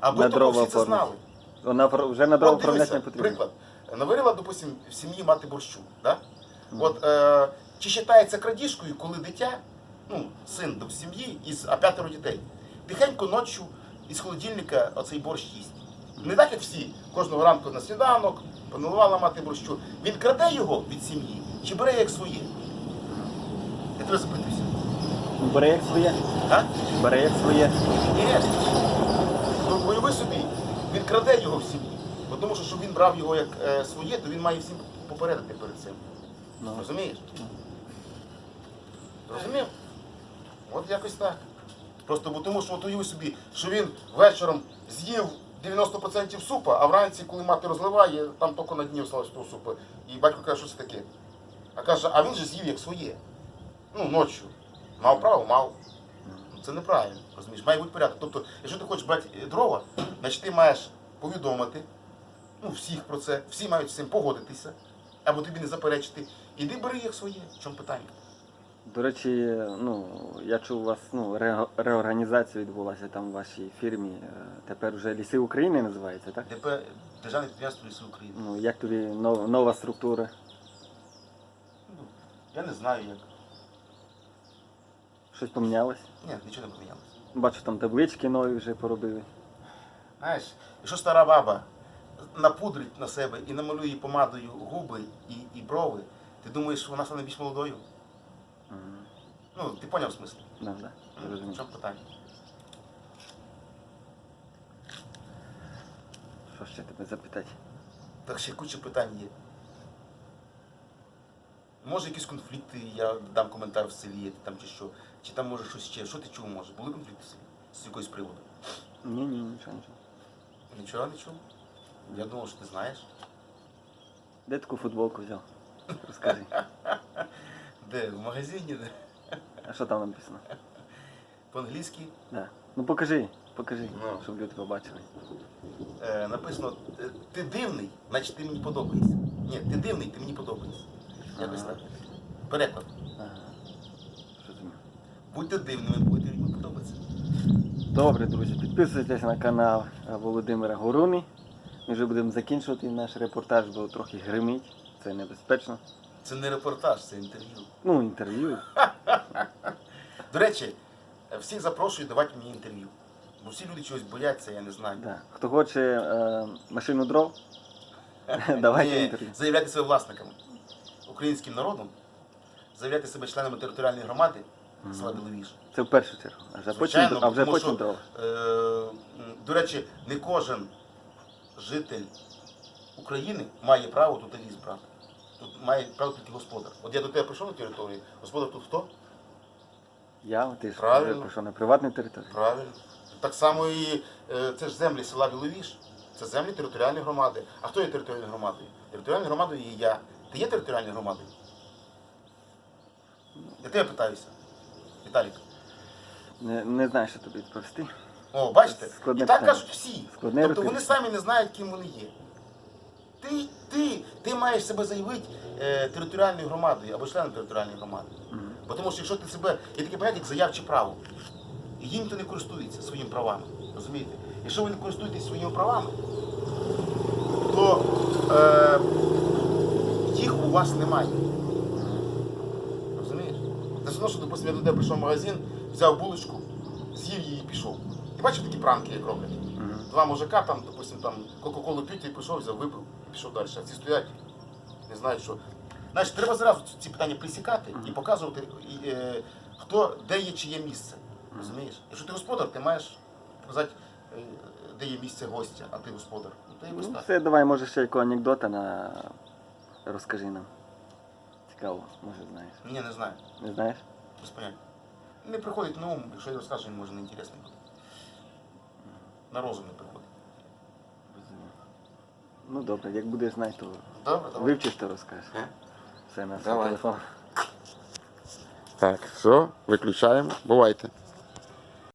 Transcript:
Аби на то дрова всі це знали. Вона вже на дрова оформляти не потрібно. приклад. Наварила, допустим, в сім'ї мати борщу. Да? От, е, чи вважається крадіжкою, коли дитя, ну, син до сім'ї, із, а п'ятеро дітей, тихенько ночі із холодильника оцей борщ їсть. Не так, як всі, кожного ранку на сніданок, поналивала мати борщу. Він краде його від сім'ї чи бере як своє? Я тебе запитуюся. Бере як своє. А? Бере як своє. Ні. Ну, уяви собі, він краде його в сім'ї. Бо тому що, щоб він брав його як е, своє, то він має всім попередити перед цим. Ну. Розумієш? Розумів? От якось так. Просто бо тому, що от уяви собі, що він вечором з'їв 90% супа, а вранці, коли мати розливає, там тільки на дні осталось того супу. І батько каже, що це таке. А каже, а він же з'їв як своє. Ну, ночі. Мав право, мав. Це неправильно, розумієш? Має бути порядок. Тобто, якщо ти хочеш брати дрова, значить ти маєш повідомити ну, всіх про це, всі мають з цим погодитися, або тобі не заперечити. Іди бери їх своє. В чому питання? До речі, ну, я чув у вас ну, ре- реорганізація відбулася там в вашій фірмі. Е, Тепер вже ліси України називається, так? ДП Державне підприємство Ліси України. Ну, як тобі нов- нова структура? Ну, я не знаю як. Щось помінялось? Ні, нічого не помінялося. Бачу, там таблички нові вже поробили. Знаєш, якщо стара баба напудрить на себе і намалює помадою губи і, і брови, ти думаєш, що вона стане більш молодою? Мгм. Ну, ти поняв смисл? Да, да, Ну, розумію. чому питання? Що ще тебе запитати? Так ще куча питань є. Може якісь конфлікти, я дам коментар в селі, там чи що. Чи там може щось ще. Що ти чув може? Були конфлікти в селі? З якоїсь приводу? Ні, ні, нічого, нічого. Нічого не чув? Я думав, що ти знаєш. Де таку футболку взяв? Розкажи. Де? В магазині, де? А що там написано? По-англійськи Да. Ну покажи, покажи, Ну. щоб люди побачили. е, написано е, ти дивний, значить ти мені подобаєшся. Ні, ти дивний, ти мені подобаєшся. Якось так. Переклад. Будьте дивними, будете мені подобатися. Добре, друзі, підписуйтесь на канал Володимира Горумі. Ми вже будемо закінчувати наш репортаж, бо трохи гримить. Це небезпечно. Це не репортаж, це інтерв'ю. Ну, інтерв'ю. До речі, всіх запрошую давати мені інтерв'ю. Бо всі люди чогось бояться, я не знаю. Да. Хто хоче е, машину дров, давайте інтерв'ю. заявляти себе власниками, українським народом, заявляти себе членами територіальної громади села Біловіж. Це в першу чергу. А вже потім, а вже тому потім що. Е, до речі, не кожен житель України має право тут ліс брати. Тут має право тільки господар. От я до тебе прийшов на територію, господар тут хто? Я, ти ж Правильно. вже прийшов на приватну територію. Правильно. Так само і е, це ж землі села Біловіж. Це землі територіальної громади. А хто є територіальною громадою? Територіальною громадою є я. Ти є територіальною громадою? Я тебе питаюся. Віталік. Не, не знаю, що тобі відповісти. О, бачите? Складне і так питання. кажуть всі. Складне тобто вони самі не знають, ким вони є. Ти, ти, ти маєш себе заявити е, територіальною громадою або членом територіальної громади. Бо Тому що якщо ти себе, є таке поняття, як заявче право. І їм то не користуються своїми правами. Розумієте? Якщо ви не користуєтесь своїми правами, то е, у вас немає. Розумієш? Це все одно, що, допустим, я до тебе прийшов в магазин, взяв булочку, з'їв її і пішов. Ти бачив такі пранки, як роблять? Два мужика там, допустим, там Кока-Колу п'ють, і прийшов, взяв, випив і пішов далі. А ці стоять, не знають що. Значить, треба зразу ці питання присікати і показувати, і, е, хто, де є чиє місце. Розумієш? Якщо ти господар, ти маєш показати, е, де є місце гостя, а ти господар. Ну, то якось Ну, так. все, давай, може, ще якого анекдота на... розкажи нам. Цікаво, може знаєш. Ні, не знаю. Не знаєш? Без поняття. Не приходить на ум, якщо я розкажу, він може не інтересний буде. На розум не приходить. Розумію. Ну добре, як будеш знати, то Добре, давай. вивчиш, то розкажеш. Е? Все на Давай. телефон. Так, все, виключаємо. Бувайте.